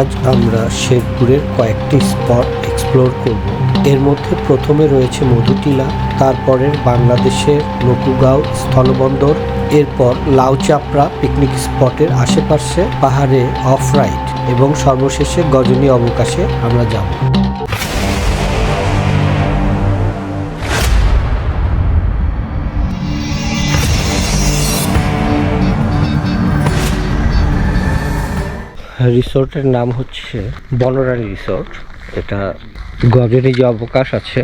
আজ আমরা শেরপুরের কয়েকটি স্পট এক্সপ্লোর করব। এর মধ্যে প্রথমে রয়েছে মধুটিলা, তারপরের বাংলাদেশের নকুগাঁও স্থলবন্দর, এরপর লাউচাপড়া পিকনিক স্পটের আশেপাশে পাহাড়ে অফ রাইড এবং সর্বশেষে গজনী অবকাশে আমরা যাব। রিসোর্টের নাম হচ্ছে বনরানী রিসোর্ট। এটা গজনী যে অবকাশ আছে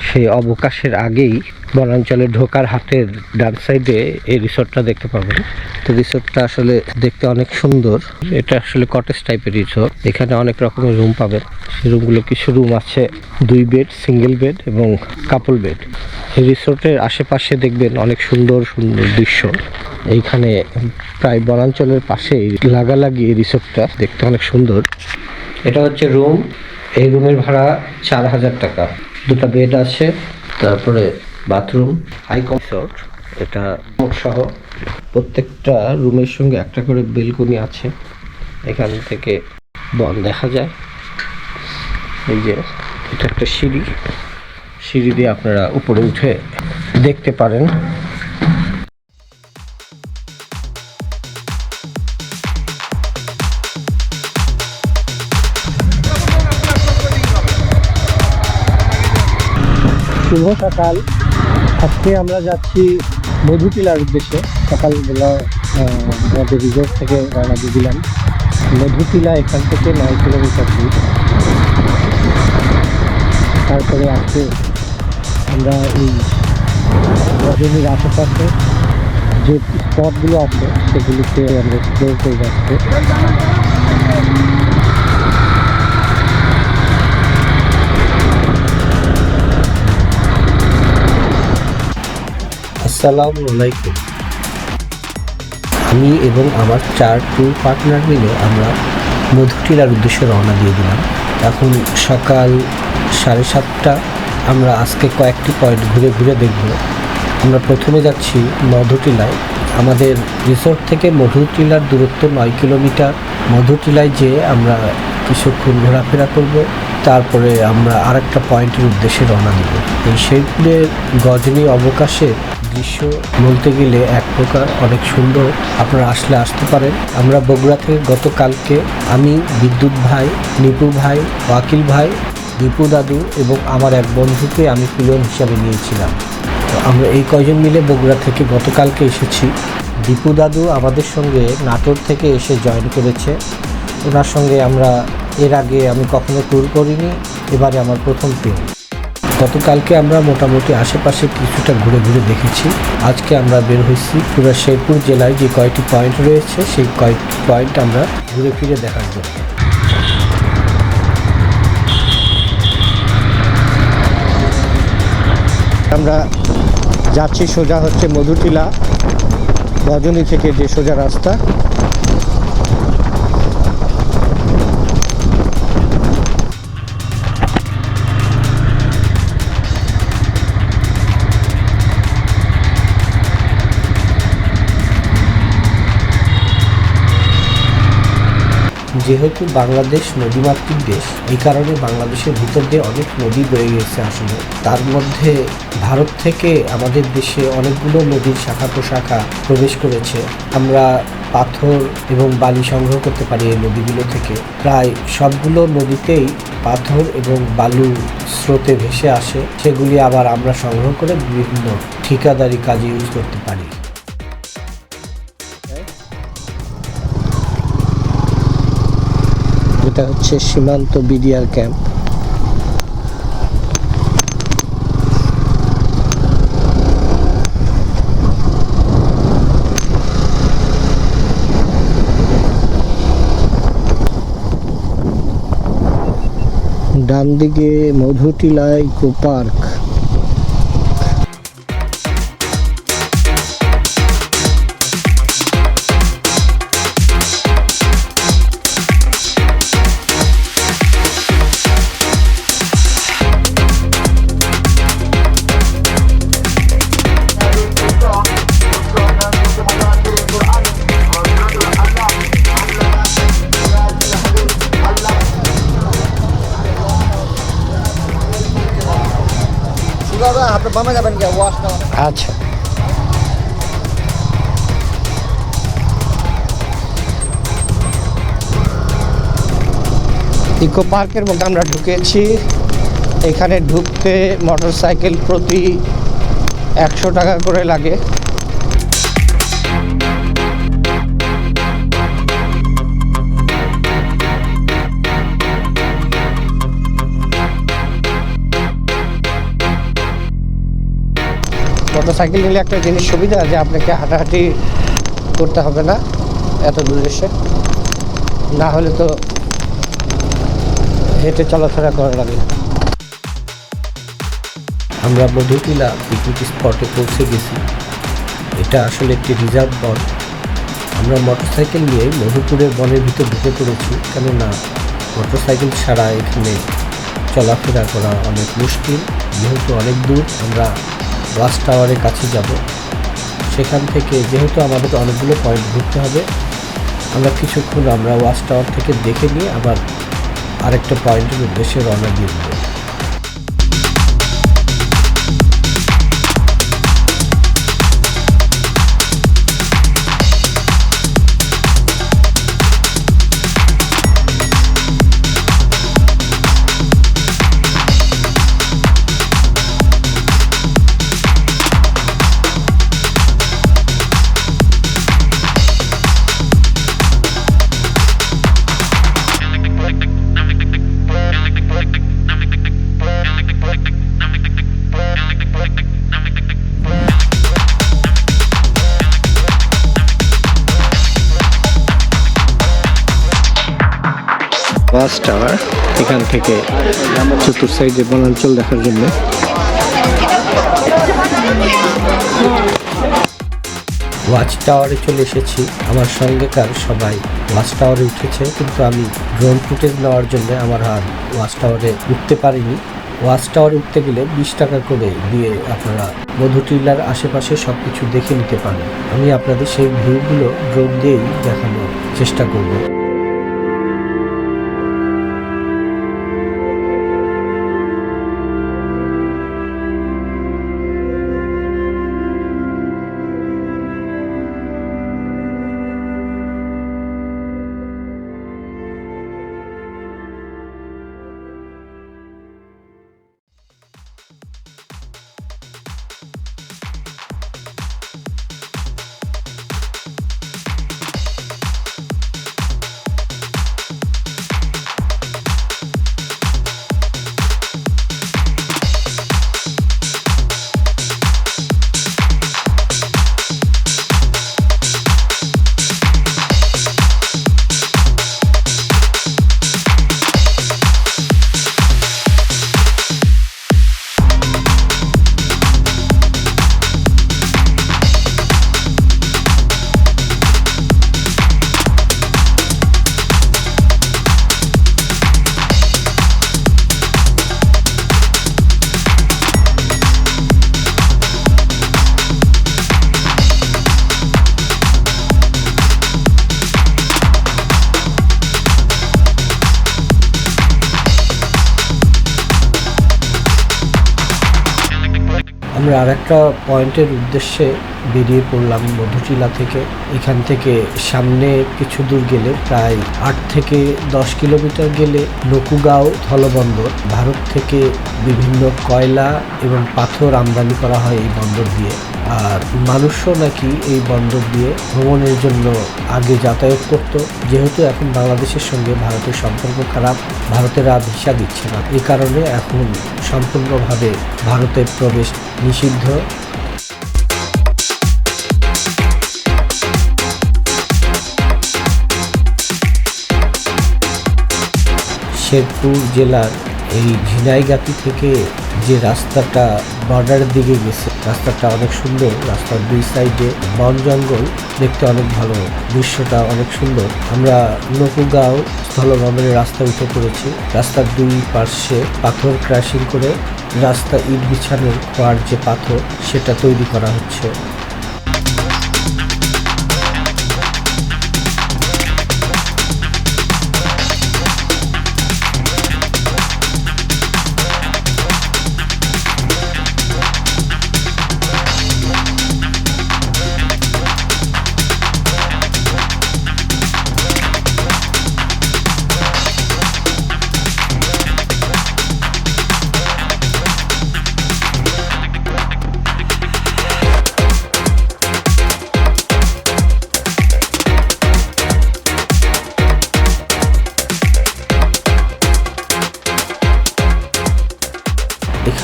সেই অবকাশের আগেই বনাঞ্চলে ঢোকার হাতের ডান সাইডে এই রিসোর্টটা দেখতে পাবেন তো রিসোর্টটা আসলে দেখতে অনেক সুন্দর। এটা আসলে কটেজ টাইপের রিসোর্ট। এখানে অনেক রকমের রুম পাবেন। সেই রুমগুলো কিছু রুম আছে, দুই বেড, সিঙ্গেল বেড এবং কাপল বেড। এই রিসোর্টের আশেপাশে দেখবেন অনেক সুন্দর সুন্দর দৃশ্য। এইখানে প্রায় বনাঞ্চলের পাশেই লাগালাগি এই রিসোর্টটা দেখতে অনেক সুন্দর। এটা হচ্ছে রুম। এই রুমের ভাড়া চার হাজার টাকা। দুটো বেড আছে, তারপরে বাথরুম হাই কমফোর্ট এটা সহ। প্রত্যেকটা রুমের সঙ্গে একটা করে বেলকনি আছে, এখান থেকে বন দেখা যায়। এই যে, এটা একটা সিঁড়ি। সিঁড়ি দিয়ে আপনারা উপরে উঠে দেখতে পারেন। শুভ সকাল। আজকে আমরা যাচ্ছি মধুটিলার উদ্দেশ্যে। সকালবেলা আমাদের রিসোর্ট থেকে রওনা দিয়ে দিলাম। মধুটিলা এখান থেকে নয় কিলোমিটার দূর। তারপরে আজকে আমরা এই রজনীর আশেপাশে যে স্পটগুলো আছে সেগুলিকে আমরা এক্সপ্লোর করে যাচ্ছি আসসালামু আলাইকুম। আমি এবং আমার চার ট্যুর পার্টনার মিলে আমরা মধুটিলার উদ্দেশ্যে রওনা দিয়ে দিলাম। এখন সকাল সাড়ে সাতটা, আমরা আজকে কয়েকটি পয়েন্ট ঘুরে ঘুরে দেখব। আমরা প্রথমে যাচ্ছি মধুটিলায় আমাদের রিসোর্ট থেকে মধুটিলার দূরত্ব নয় কিলোমিটার। মধুটিলায় যেয়ে আমরা কিছুক্ষণ ঘোরাফেরা করব। তারপরে আমরা আরেকটা পয়েন্টের উদ্দেশ্যে রওনা দেব। এই শেরপুরের গজনী অবকাশে দৃশ্য বলতে গেলে এক প্রকার, অনেক সুন্দর। আপনারা আসলে আসতে পারেন। আমরা বগুড়া থেকে গতকালকে আমি, বিদ্যুৎ ভাই, নিপু ভাই, ওয়াকিল ভাই, দীপু দাদু এবং আমার এক বন্ধুকে আমি পিলন হিসাবে নিয়েছিলাম। তো আমরা এই কয়জন মিলে বগুড়া থেকে গতকালকে এসেছি। দীপু দাদু আমাদের সঙ্গে নাটোর থেকে এসে জয়েন করেছে। ওনার সঙ্গে আমরা, এর আগে আমি কখনো ট্যুর করিনি। এবারে আমার প্রথম ট্যুর গতকালকে আমরা মোটামুটি আশেপাশে কিছুটা ঘুরে ঘুরে দেখেছি। আজকে আমরা বের হয়েছি পুরো শেরপুর জেলায় যে কয়েকটি পয়েন্ট রয়েছে, সেই কয়েকটি পয়েন্ট আমরা ঘুরে ফিরে দেখার জন্য। আমরা যাচ্ছি সোজা হচ্ছে মধুটিলা, রজনী থেকে যে সোজা রাস্তা। যেহেতু বাংলাদেশ নদীমাতৃক দেশ, এই কারণে বাংলাদেশের ভিতর দিয়ে অনেক নদী বয়ে গেছে আসলে। তার মধ্যে ভারত থেকে আমাদের দেশে অনেকগুলো নদীর শাখা প্রশাখা প্রবেশ করেছে। আমরা পাথর এবং বালি সংগ্রহ করতে পারি এই নদীগুলো থেকে। প্রায় সবগুলো নদীতেই পাথর এবং বালু স্রোতে ভেসে আসে। সেগুলি আবার আমরা সংগ্রহ করে বিভিন্ন ঠিকাদারি কাজে ইউজ করতে পারি। এটা হচ্ছে সীমান্ত বিডিআর ক্যাম্প। ডান দিকে মধুটিলাই ইকো পার্ক। বামে যাবেন গিয়া, ওয়াশ আচ্ছা। ইকো পার্কের মধ্যে আমরা ঢুকেছি। এখানে ঢুকতে মোটর সাইকেল প্রতি একশো টাকা করে লাগে। মোটর সাইকেল নিলে একটা জিনিস সুবিধা যে আপনাকে হাঁটাহাঁটি করতে হবে না এত দূর এসে। না হলে তো হেঁটে চলাফেরা করা লাগে আমরা মধুটিলা পিকনিক স্পটে পৌঁছে গেছি। এটা আসলে একটি রিজার্ভ বন। আমরা মোটরসাইকেল নিয়ে মধুপুরের বনের ভিতর ঢুকে পড়েছি, কেননা মোটরসাইকেল ছাড়া এখানে চলাফেরা করা অনেক মুশকিল। যেহেতু অনেক দূর, আমরা ওয়াচ টাওয়ারের কাছে যাব। সেখান থেকে যেহেতু আমাদের অনেকগুলো পয়েন্ট ঘুরতে হবে, আমরা কিছুক্ষণ আমরা ওয়াচ টাওয়ার থেকে দেখে নিয়ে আবার আরেকটা পয়েন্টের উদ্দেশ্যে রওনা দিয়ে দেবো। সাইডে বনাঞ্চল দেখার জন্য। ওয়াচ টাওয়ারে চলে এসেছি। আমার সঙ্গেকার সবাই ওয়াচ টাওয়ারে উঠেছে, কিন্তু আমি ড্রোন ফুটেজ নেওয়ার জন্য আমার আর ওয়াচ টাওয়ারে উঠতে পারিনি। ওয়াচ টাওয়ারে উঠতে গেলে বিশ টাকা করে দিয়ে আপনারা মধু টিলার আশেপাশে সব কিছু দেখে নিতে পারেন। আমি আপনাদের সেই ভিউগুলো ড্রোন দিয়েই দেখানোর চেষ্টা করব। আমরা আর একটা পয়েন্টের উদ্দেশ্যে বেরিয়ে পড়লাম মধুচিলা থেকে। এখান থেকে সামনে কিছু দূর গেলে প্রায় আট থেকে দশ কিলোমিটার গেলে নকুগাঁও থলবন্দর। ভারত থেকে বিভিন্ন কয়লা এবং পাথর আমদানি করা হয় এই বন্দর দিয়ে। আর মানুষও নাকি এই বন্দর দিয়ে ভ্রমণের জন্য আগে যাতায়াত করত। যেহেতু এখন বাংলাদেশের সঙ্গে ভারতের সম্পর্ক খারাপ, ভারতের আর ভিসা দিচ্ছে না। এই কারণে এখন সম্পূর্ণভাবে ভারতের প্রবেশ নিষিদ্ধ। শেরপুর জেলার এই ঝিনাইগাতি থেকে যে রাস্তাটা বর্ডারের দিকে গেছে, রাস্তাটা অনেক সুন্দর, রাস্তার দুই সাইডে বন জঙ্গল, দেখতে অনেক ভালো, দৃশ্যটা অনেক সুন্দর। আমরা নকুগাঁও স্থলবন্দরের রাস্তায় উঠে পড়েছি, রাস্তার দুই পার্শ্বে পাথর ক্রাশিং করে রাস্তা ইট বিছানোর খোয়ার যে পাথর, সেটা তৈরি করা হচ্ছে।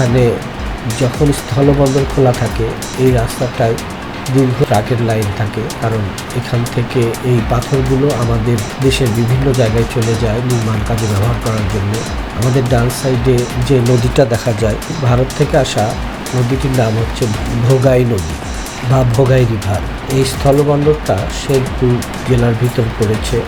এখানে যখন স্থলবন্দর খোলা থাকে, এই রাস্তাটায় দীর্ঘ ট্রাকের লাইন থাকে। কারণ এখান থেকে এই পাথরগুলো আমাদের দেশের বিভিন্ন জায়গায় চলে যায় নির্মাণ কাজে ব্যবহার করার জন্য। আমাদের ডান সাইডে যে নদীটা দেখা যায়, ভারত থেকে আসা নদীটির নাম হচ্ছে ভোগাই নদী বা ভোগাই রিভার। এই স্থলবন্দরটা শেরপুর জেলার ভিতর পড়েছে।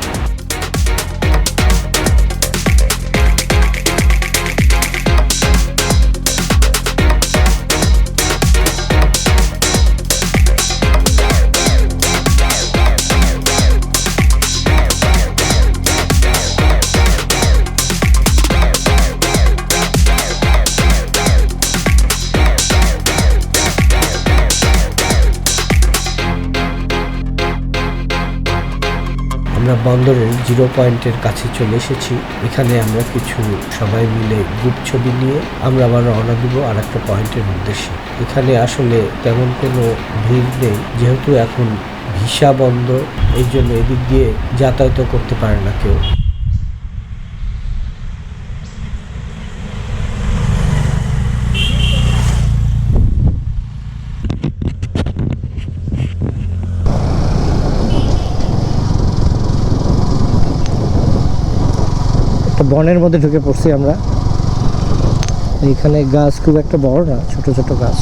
আমরা বন্দরের জিরো পয়েন্টের কাছে চলে এসেছি। এখানে আমরা কিছু সবাই মিলে গ্রুপ ছবি নিয়ে আমরা আবার রওনা দিব আর একটা পয়েন্টের উদ্দেশ্যে। এখানে আসলে তেমন কোনো ভিড় নেই, যেহেতু এখন ভিসা বন্ধ, এই জন্য এদিক দিয়ে যাতায়াত করতে পারে না কেউ। একটা বনের মধ্যে ঢুকে পড়ছি আমরা। এখানে গাছ খুব একটা বড় না, ছোট ছোট গাছ।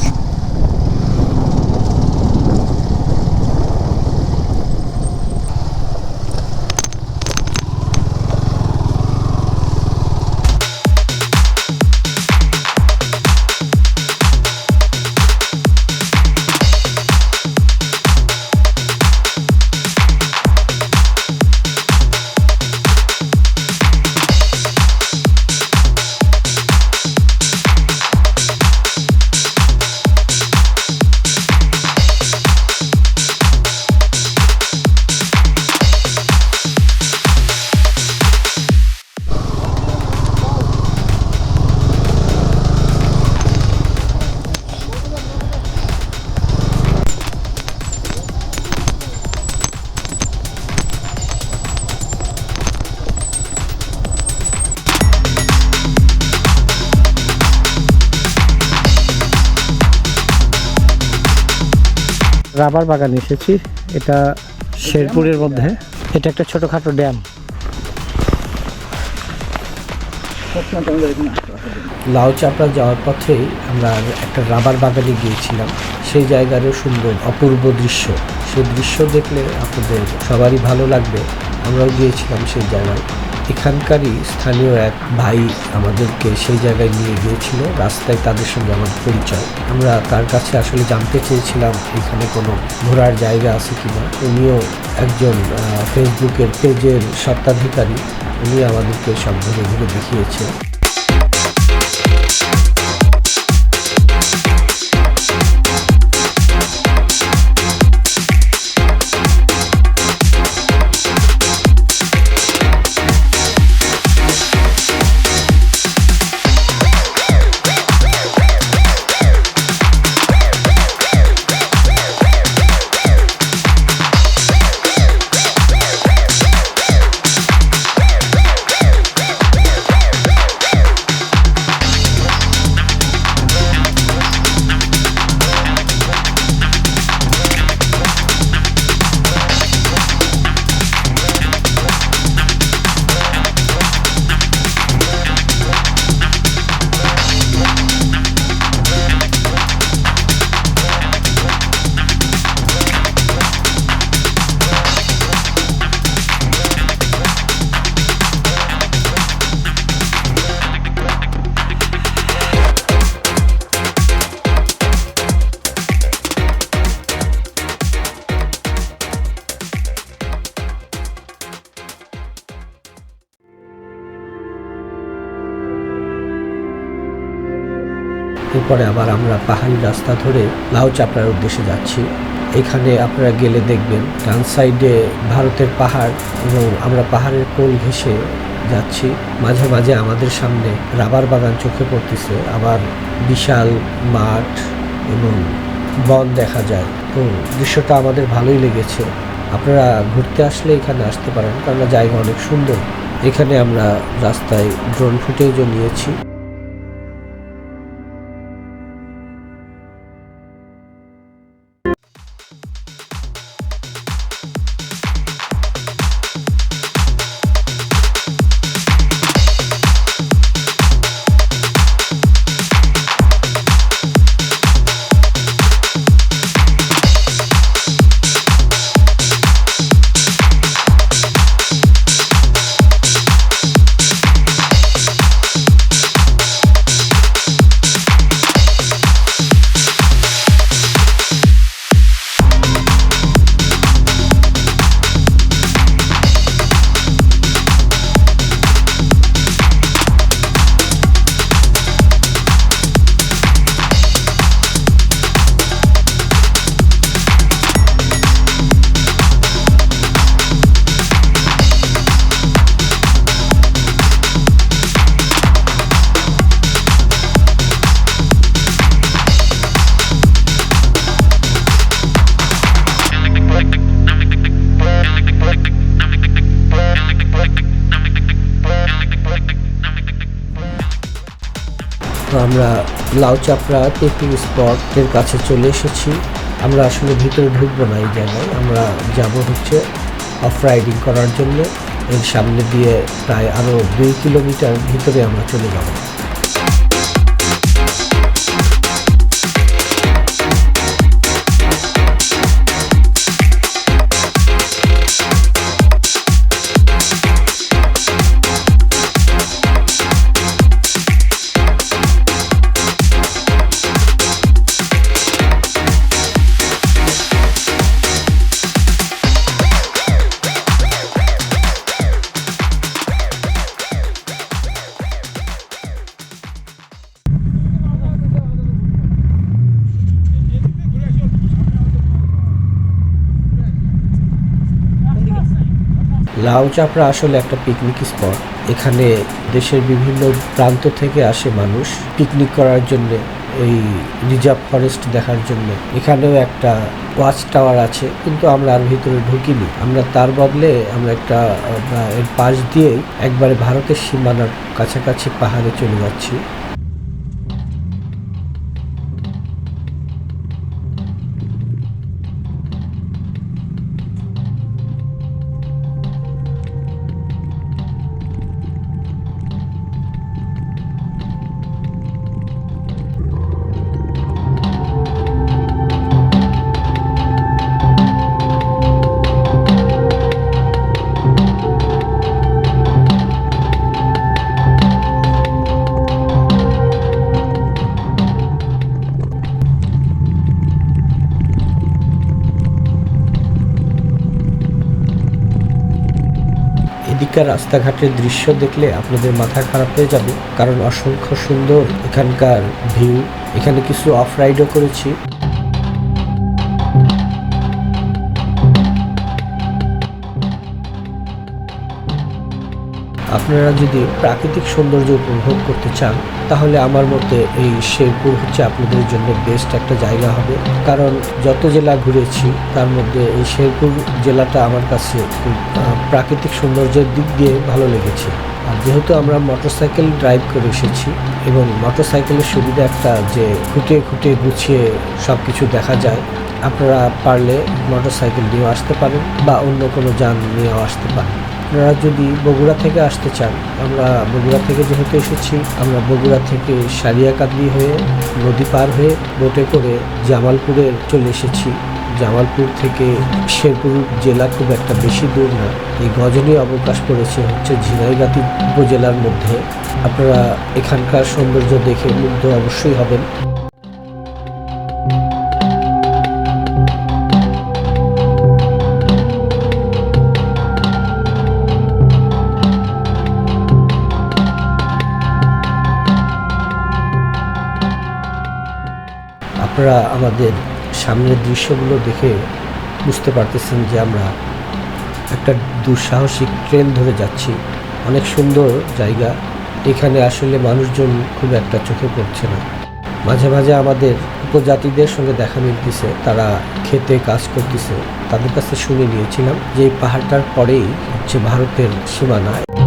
রাবার বাগান এসেছি। এটা শেরপুরের মধ্যে। এটা একটা ছোটখাটো ড্যাম। লাউ চাপড়া যাওয়ার পথেই আমরা একটা রাবার বাগানে গিয়েছিলাম। সেই জায়গারও সুন্দর অপূর্ব দৃশ্য। সেই দৃশ্য দেখলে আপনাদের সবারই ভালো লাগবে। আমরাও গিয়েছিলাম সেই জায়গায়। এখানকারই স্থানীয় এক ভাই আমাদেরকে সেই জায়গায় নিয়ে গিয়েছিল। রাস্তায় তাদের সঙ্গে আমার পরিচয়। আমরা তার কাছে আসলে জানতে চেয়েছিলাম এখানে কোনো ঘোরার জায়গা আছে কিনা। উনিও একজন ফেসবুকের পেজের স্বত্বাধিকারী। উনি আমাদেরকে সব ঘুরে ঘুরে দেখিয়েছে এরপরে আবার আমরা পাহাড়ি রাস্তা ধরে লাউ চাপড়ার উদ্দেশ্যে যাচ্ছি। এখানে আপনারা গেলে দেখবেন, ডান সাইডে ভারতের পাহাড় এবং আমরা পাহাড়ের কোল ঘেঁষে যাচ্ছি। মাঝে মাঝে আমাদের সামনে রাবার বাগান চোখে পড়তেছে, আবার বিশাল মাঠ এবং বন দেখা যায়। তো দৃশ্যটা আমাদের ভালোই লেগেছে। আপনারা ঘুরতে আসলে এখানে আসতে পারেন কারণ জায়গা অনেক সুন্দর। এখানে আমরা রাস্তায় ড্রোন ফুটেজও নিয়েছি। লাউ চাপড়া পিকনিক স্পটের কাছে চলে এসেছি। আমরা আসলে ভিতরে ঢুকবো না এই জায়গায়, আমরা যাব হচ্ছে অফ রাইডিং করার জন্য। এর সামনে দিয়ে প্রায় আরও দুই কিলোমিটার ভিতরে আমরা চলে যাব। লাউ চাপড়া আসলে একটা পিকনিক স্পট এখানে দেশের বিভিন্ন প্রান্ত থেকে আসে মানুষ পিকনিক করার জন্য, এই রিজার্ভ ফরেস্ট দেখার জন্য। এখানেও একটা ওয়াচ টাওয়ার আছে, কিন্তু আমরা আর ভিতরে ঢুকিনি। আমরা তার বদলে আমরা একটা এর পাশ দিয়েই একবারে ভারতের সীমানার কাছাকাছি পাহাড়ে চলে যাচ্ছি। এদিককার রাস্তাঘাটের দৃশ্য দেখলে আপনাদের মাথা খারাপ হয়ে যাবে। কারণ অসংখ্য সুন্দর এখানকার ভিউ। এখানে কিছু অফ রাইডও করেছি। আপনারা যদি প্রাকৃতিক সৌন্দর্য উপভোগ করতে চান, তাহলে আমার মতে এই শেরপুর হচ্ছে আপনাদের জন্য বেস্ট একটা জায়গা হবে। কারণ যত জেলা ঘুরেছি, তার মধ্যে এই শেরপুর জেলাটা আমার কাছে খুব প্রাকৃতিক সৌন্দর্যের দিক দিয়ে ভালো লেগেছে। আর যেহেতু আমরা মোটরসাইকেল ড্রাইভ করে এসেছি এবং মোটরসাইকেলের সুবিধা একটা যে খুঁটে খুঁটে গুছিয়ে সব কিছু দেখা যায়, আপনারা পারলে মোটরসাইকেল নিয়েও আসতে পারেন বা অন্য কোনো যান নিয়েও আসতে পারেন। আপনারা যদি বগুড়া থেকে আসতে চান, আমরা বগুড়া থেকে যেহেতু এসেছি, আমরা বগুড়া থেকে সারিয়াকান্দি হয়ে নদী পার হয়ে বোটে করে জামালপুরে চলে এসেছি। জামালপুর থেকে শেরপুর জেলা খুব একটা বেশি দূর না। এই গজনী অবকাশ পড়েছে হচ্ছে ঝিনাইগাতি উপজেলার মধ্যে। আপনারা এখানকার সৌন্দর্য দেখে মুগ্ধ অবশ্যই হবেন। আপনারা আমাদের সামনের দৃশ্যগুলো দেখে বুঝতে পারতেছেন যে আমরা একটা দুঃসাহসিক ট্রেন ধরে যাচ্ছি। অনেক সুন্দর জায়গা। এখানে আসলে মানুষজন খুব একটা চোখে পড়ছে না। মাঝে মাঝে আমাদের উপজাতিদের সঙ্গে দেখা মিলতেছে, তারা খেতে কাজ করতেছে। তাদের কাছে শুনে নিয়েছিলাম যে এই পাহাড়টার পরেই হচ্ছে ভারতের সীমানা।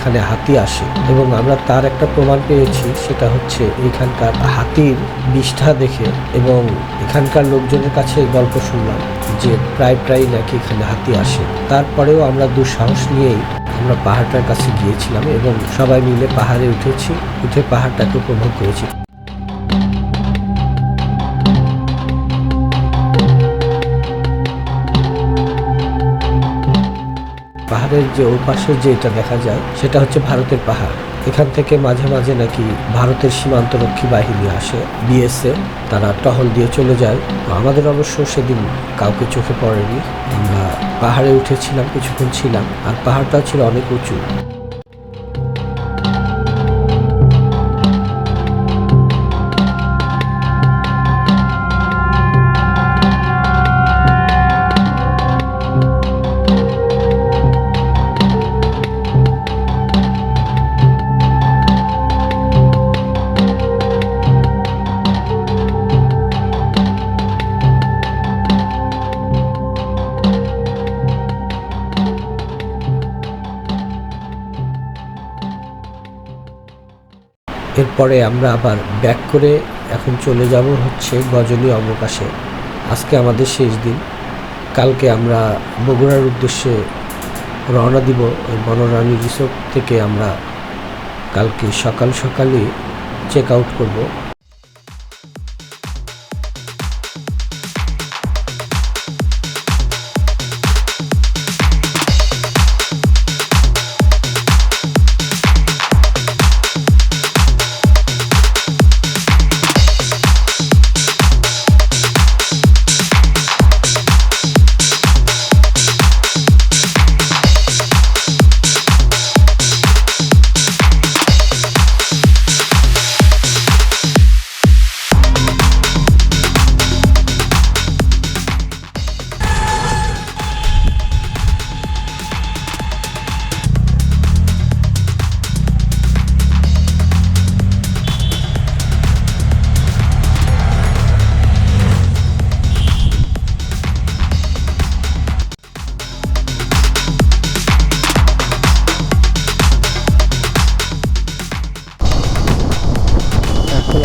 এখানে হাতি আসে এবং আমরা তার একটা প্রমাণ পেয়েছি, সেটা হচ্ছে এখানকার হাতির বিষ্ঠা দেখে এবং এখানকার লোকজনের কাছে গল্প শুনলাম যে প্রায় প্রায় নাকি এখানে হাতি আসে। তারপরেও আমরা দুঃসাহস নিয়েই আমরা পাহাড়টার কাছে গিয়েছিলাম এবং সবাই মিলে পাহাড়ে উঠেছি, উঠে পাহাড়টাকে উপভোগ করেছি। পাহাড়ের যে ওপাশে যেটা দেখা যায়, সেটা হচ্ছে ভারতের পাহাড়। এখান থেকে মাঝে মাঝে নাকি ভারতের সীমান্তরক্ষী বাহিনী আসে বিএসএ তারা টহল দিয়ে চলে যায়। তো আমাদের অবশ্য সেদিন কাউকে চোখে পড়েনি। আমরা পাহাড়ে উঠেছিলাম, কিছুক্ষণ ছিলাম, আর পাহাড়টা ছিল অনেক উঁচু। এরপরে আমরা আবার ব্যাক করে এখন চলে যাব হচ্ছে গজনী অবকাশে। আজকে আমাদের শেষ দিন। কালকে আমরা বগুড়ার উদ্দেশ্যে রওনা দিব ওই বনরানী রিসোর্ট থেকে আমরা কালকে সকাল সকালে চেক আউট করব।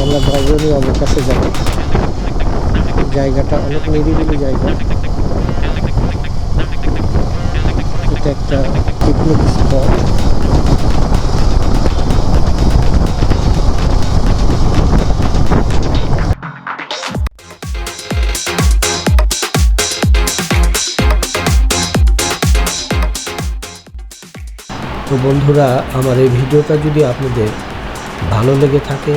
আমরা গজনী অবকাশে যাব। জায়গাটা অনেক নিরিবিলি জায়গা। এটা একটা পিকনিক স্পট তো বন্ধুরা, আমার এই ভিডিওটা যদি আপনাদের ভালো লেগে থাকে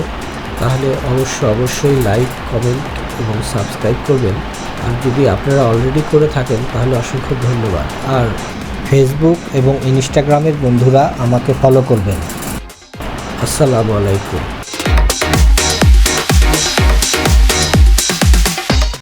তাহলে অবশ্য অবশ্যই লাইক, কমেন্ট এবং সাবস্ক্রাইব করবেন। আর যদি আপনারা অলরেডি করে থাকেন, তাহলে অসংখ্য ধন্যবাদ। আর ফেসবুক এবং ইনস্টাগ্রামের বন্ধুরা আমাকে ফলো করবেন। আসসালামু আলাইকুম।